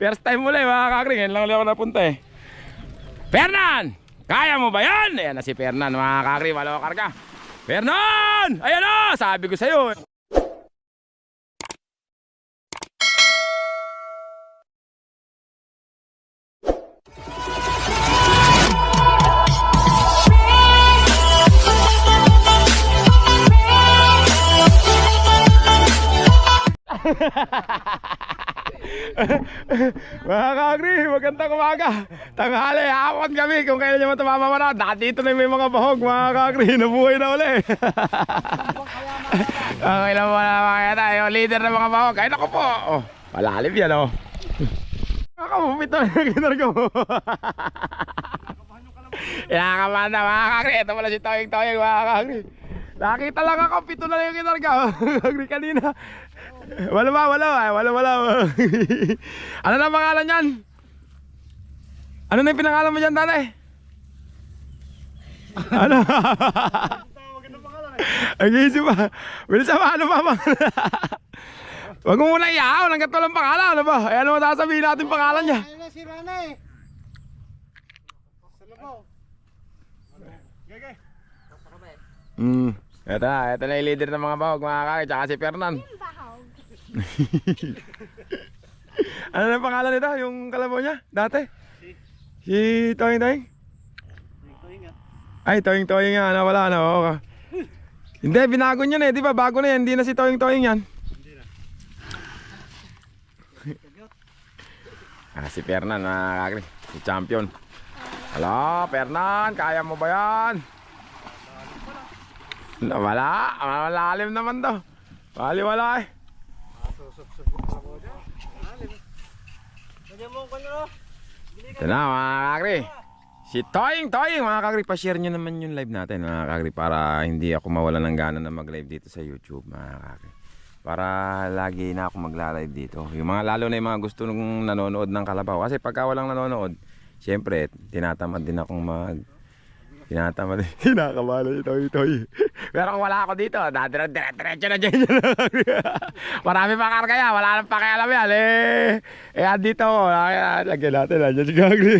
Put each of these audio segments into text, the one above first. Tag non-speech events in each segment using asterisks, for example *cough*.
First time muli mga kakri. Ngayon lang ulit ako napunta eh. Fernan! Kaya mo ba yan? Ayan na si Fernan mga kakri. Wala ko karga. Fernan! Ayan o! Sabi ko sa'yo. Mga kakri, magandang umaga. Tanghali, hapon kami kung kailan nyo matamamamara. Dito na may mga bahog, mga kakri. Nabuhay na uli. *laughs* Okay lang na mga tayo. Leader ng mga bahog. Ay, naku po. Oh, malalim yan, oh. Kakamupit na yung kinarga mo. Inakaman na mga kakri. Ito pala si Toying Toying mga kakri. Nakita lang ako, pito na yung kinarga. *laughs* Kakri kanina. Wala ba, wala ba, wala wala. *laughs* ano na ang pangalan yan? Ano na yung pinangalan mo dyan, tatay? *laughs* ano? Ang-isip pa. Bilis pa, ano pa Huwag mo muna iyaw, hanggat walang pangalan, ano ba? Eh, ano sasabihin natin pangalan niya? Ayun na si Rana eh. Sa labaw. Hmm. Ito na, ito na yung leader ng mga bahog, mga kakay, tsaka si Fernan. *laughs* ano na ang pangalan nito, yung kalabaw niya, dati? Si Toying Toying? Ay, Toying Toying nga, ano wala, ano, oo ka. Hindi, binago niya na eh, di ba? Bago na yan, hindi na si Toying Toying yan. ah, si Fernan, mga kakay, si champion. Hello, Fernan, kaya mo ba yan? Wala, malalim naman to. Wali wala eh. Ito na mga kakri. Si Toying Toying mga kakri. Pa-share nyo naman yung live natin mga kakri. Para hindi ako mawalan ng gana na mag-live dito sa YouTube mga kakri. Para lagi na ako magla-live dito. Yung mga lalo na yung mga gusto nung nanonood ng kalabaw. Kasi pagka walang nanonood, Siyempre, tinatamad din akong mag... Tinatamad din. *laughs* Kinakabala si Toy Toy. Pero kung wala ako dito, dadire-diretso na dyan. *laughs* Marami pa karga yan. Wala nang pakialam yan. Eh, eh andito ako. Kaya, Lagyan natin. Nandiyan si Gagri.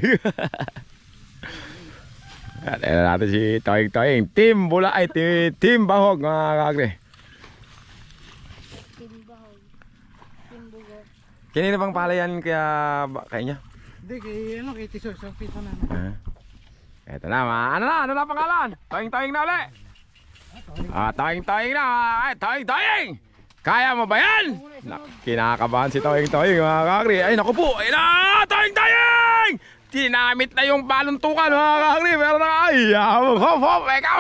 At ayun natin si Toy Toy. Team Bula. Ay, team, team Bahog mga Gagri. Timbahog. Timbugog. Kanina bang palayan kaya kaya niya? Hindi, kay ano, kay Tiso, isang piso na. Ah. Eto na, ma. Ano na? Ano na pangalan? Toing-toing na ulit. Ah, toing-toing na. Ay, toing-toing! Kaya mo ba yan? Nak kinakabahan si toing-toing mga kakri. Ay, naku po. Ay na! Toing-toing! Tinamit na yung baluntukan mga kakri. Pero na, ay, hop, hop, hop. Ikaw.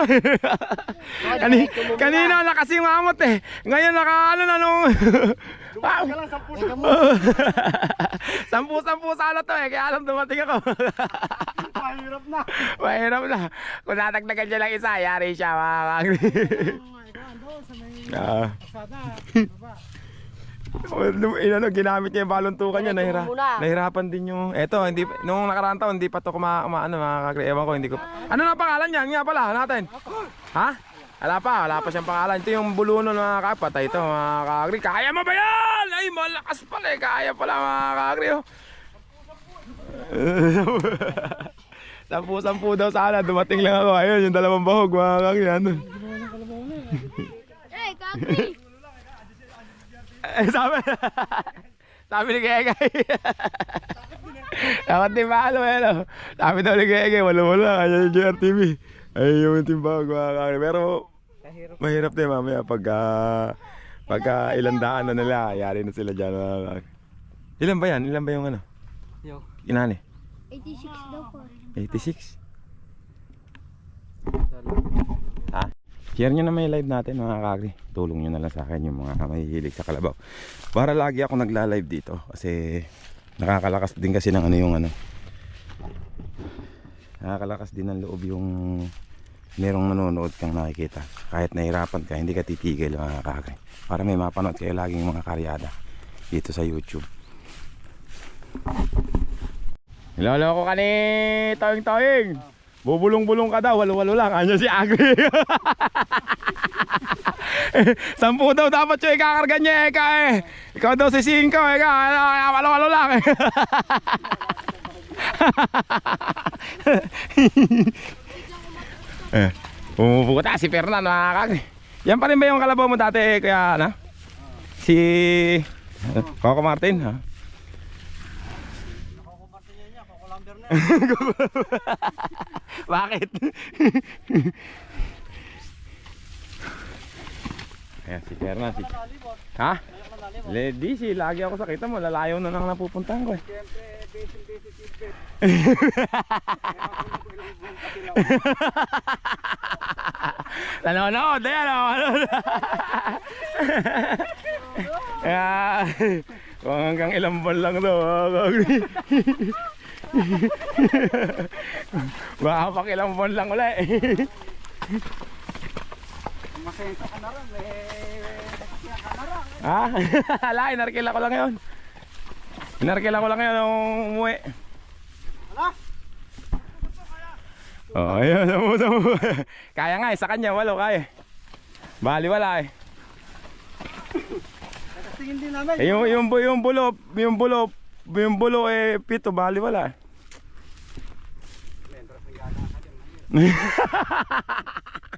*laughs* Kani, kanina nakasimamot eh. Ngayon naka, ano na nung... *laughs* Wow. Sampu-sampu *laughs* sana to eh, kaya alam dumating ako. *laughs* Mahirap na. Mahirap na. Kung natagdagan niya lang isa, yari siya mga kakri. Oh, ikaw, *laughs* doon sa may Ah. Ano, ano, ginamit niya yung baluntukan niya, nahira, nahirapan din yung, eto, hindi, nung nakaraan taon, hindi pa to kuma, kuma ano, mga kakri, ewan ko, hindi ko, ano na pangalan niya, nga pala, natin, ha? Wala pa, wala pa siyang pangalan, ito yung buluno mga kapatay ito, mga kakri, kaya mo ba yan? Ay, malakas pala eh, kaya pala mga kakri, oh. *laughs* Sampu-sampu daw sana, dumating lang ako, ayun, yung dalawang bahog, mga kakri, ano. *laughs* Eh, kakri! Eh, sabi, *laughs* sabi ni Gegay. Dapat di malo eh, no? Sabi daw ni Gegay, wala-wala, kanya yung JRTV. Ay, yung timbang, mga kakri. Pero, mahirap din mamaya pagka, pagka ilang daan na nila, yari na sila dyan, kakri. Ilan ba yan? Ilan ba yung ano? Yo. Inani? 86 daw po. 86? Ha? Share nyo na may live natin mga kakri. Tulong nyo na lang sa akin yung mga mahihilig sa kalabaw. Para lagi ako nagla-live dito. Kasi nakakalakas din kasi ng ano yung ano. Nakakalakas din ng loob yung merong nanonood kang nakikita. Kahit nahirapan ka, hindi ka titigil mga kakri. Para may mapanood kayo laging mga karyada dito sa YouTube. Niloloko ka ni Toying Toying. Bubulong-bulong ka daw, walo-walo lang. Anya si Agri. *laughs* Sampu daw dapat yung ikakarga niya Eka eh. Ikaw daw si Singko Eka. Ano, Walo-walo lang *laughs* eh. Pumuputa si Fernan mga kakri. Yan pa rin ba yung kalabaw mo dati eh, kaya ano? Si Coco Martin ha? Nakukumparte niya niya, kukulamber na. *laughs* Bakit? *laughs* Ayan si Fernan si... Ha? nalibot. Lady, si lagi ako sa kita mo, lalayo na lang napupuntahan ko eh. Siyempre, besin-besin si Bet. Nanonood, ayan o. Kaya, kung hanggang ilang buwan lang to. *laughs* Baka pak ilang buwan lang ulit. *laughs* Masenta ka na rin, nasasya ka na rin. ha? *laughs* Ala, inarkila ko lang yun. Inarkila ko lang yun nung umuwi. Ala, oh, ayun, samu, samu. *laughs* Kaya nga eh, sa kanya, walo kaya. Bali wala eh. nakatingin din namin. Eh, yung, yung, yung bulo, yung bulo, yung bulo eh, pito, bali wala eh. *laughs*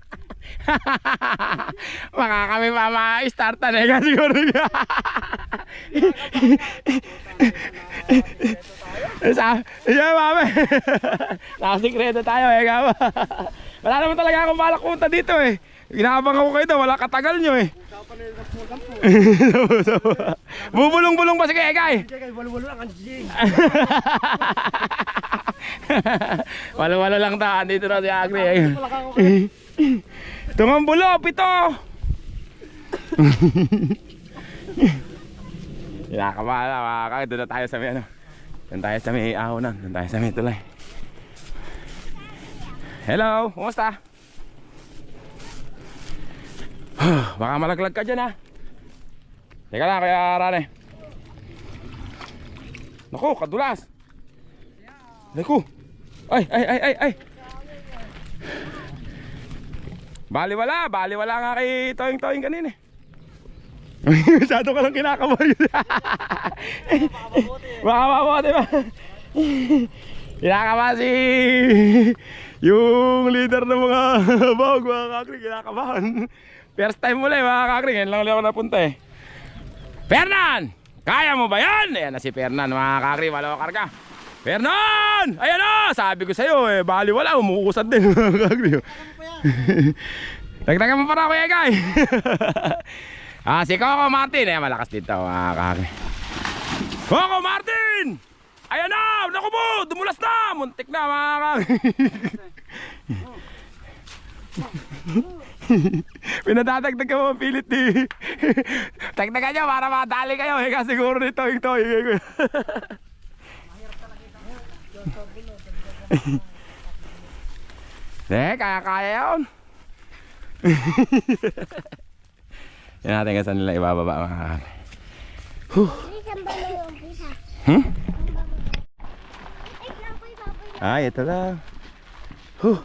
*laughs* Baka kami pa ma-startan eh, kasi siguro *laughs* Sa, yeah, mami. *laughs* Nakasikreto tayo eh, kama. Wala naman talaga akong balak punta dito eh. Ginabang ako kayo wala katagal nyo eh. Na. Bubulong-bulong pa si. Diyan kayo, walo-walo lang ang jing. Walo-walo lang ta, dito na si Agri. Wala ka ako kayo. Ito nga ang bulo, pito. Kinakabahala, mga kakay. Doon na tayo sa may ano. Doon tayo sa may ahonan. Doon tayo sa may tulay. Hello, kumusta? *sighs* Baka malaglag ka dyan ha. Teka lang, kaya Rane. Naku, kadulas. Naku. Ay, ay, ay, ay, ay. Baliwala, baliwala nga kay Toying Toying kanina. eh. *laughs* Masyado ka lang kinakabahan yun. Baka mabuti ba? Kinakabahan si yung leader ng mga *laughs* bawag mga kakri, kinakabahan. First time mula eh mga kakri, ngayon lang ulit ako napunta eh. Fernan! Kaya mo ba yan? Ayan na si Fernan mga kakri, wala ko karga. Fernan! Ayan na! Sabi ko sa'yo eh, baliwala, umuusad din. *laughs* Dagdagan mo pa na kuya Guy. *laughs* ah, si Coco Martin. Eh, malakas dito mga kakri. Coco Martin! Ayan na! Naku po! Dumulas na! Muntik na mga kakri. *laughs* Pinadadagdag ka mo pilit eh. Dagdagan nyo para madali kayo. Kasi siguro nito ito. ito. *laughs* Eh, kaya-kaya yun. *laughs* Yan natin saan nila ibababa mga yung isa? Hmm? Ay. Ah, ito lang. Huh.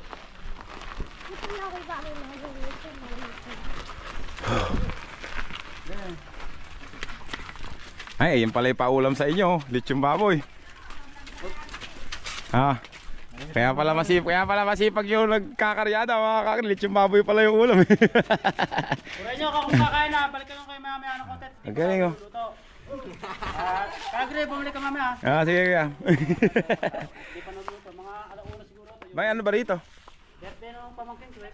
Ay, yun pala yung paulam sa inyo. Lechong baboy. Ah. Kaya pala masipag, kaya pala masipag yung nagkakaryada mga kakri. Lechong baboy pala yung ulam. *laughs* Pura nyo, kung kakain na, balik ka lang kayo mamaya ng kontet. Ang galing oh. Ah, Kagre, bumalik ka mamaya. Ah, sige kaya. *laughs* Hindi pa nagluto, mga alauna siguro. Bay, ano ba rito? Birthday ng pamangkin eh.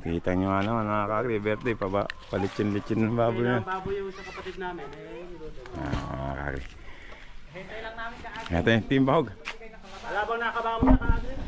Kita nyo ano, mga kakri, birthday pa ba? Palitsin-litsin ng baboy na. ang baboy yung sa kapatid namin. Eh, niluto. Ah, kakri. Hintay lang namin ka Ito yung team bahog. Wala bang nakabangon na kaagre?